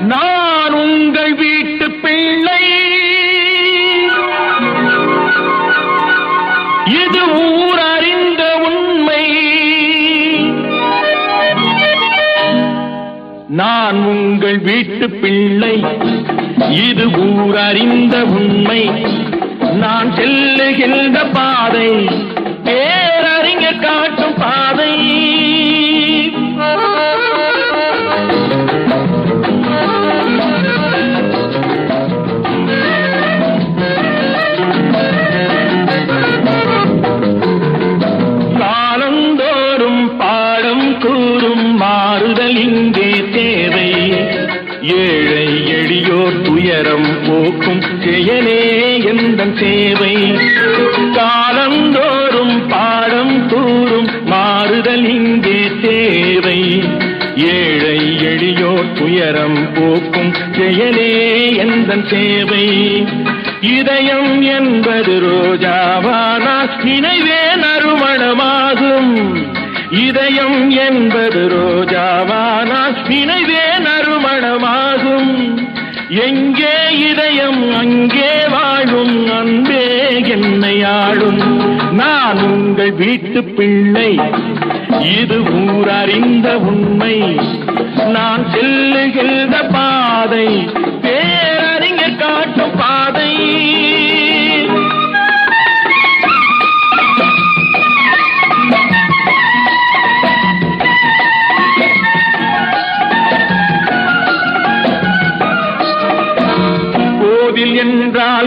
நான் உங்கள் வீட்டு பிள்ளை. இது ஊர் அறிந்த உண்மை. நான் உங்கள் வீட்டு பிள்ளை. இது ஊர் அறிந்த உண்மை. நான் செல்லுகின்ற பாதை. துயரம் போக்கும் செயலே எந்த சேவை? காலந்தோறும் பாடம் கூறும் மாறுதல் இங்கே தேவை. ஏழை எளியோ துயரம் போக்கும் செயலே எந்த சேவை? இதயம் என்பது ரோஜாவானால் நினைவே நறுமணமாகும். இதயம் என்பது ரோஜாவானால் நினைவே நறுமணமாகும் எங்கே இதயம் அங்கே வாழும் அன்பே என்னை ஆளும். நான் உங்கள் வீட்டு பிள்ளை. இது ஊர் அறிந்த உண்மை. நான் செல்லுகின்ற பாதை.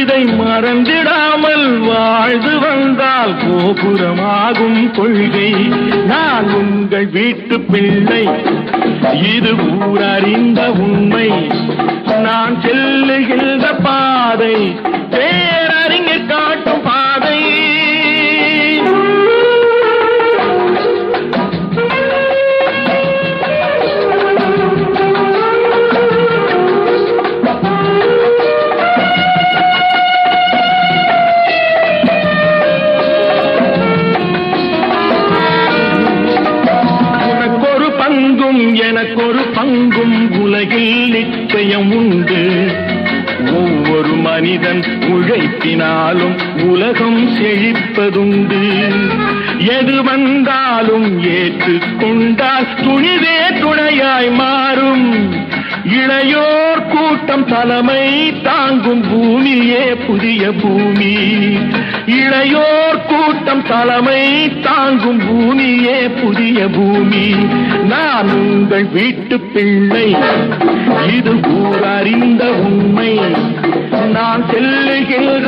இதை மறந்திடாமல் வாழ்ந்து வந்தால் கோபுரமாகும் கொள்கை. நான் உங்கள் வீட்டு பிள்ளை. இது ஊரறிந்த அறிந்த உண்மை. நான் செல்லுகின்ற பாதை. பங்கும் உலகில் நிச்சயம் உண்டு. ஒவ்வொரு மனிதன் உழைப்பினாலும் உலகம் செழிப்பதுண்டு. எது வந்தாலும் ஏற்றுக்கொண்டால் துணிவே துணையாய் மாறும். இளையோர் கூட்டம் தலைமை தாங்கும் பூமியே புதிய பூமி. தலைமை தாங்கும் பூமியே புதிய பூமி. நான் உங்கள் வீட்டு பிள்ளை. இது ஊர் அறிந்த உண்மை. நான் செல்லுகின்ற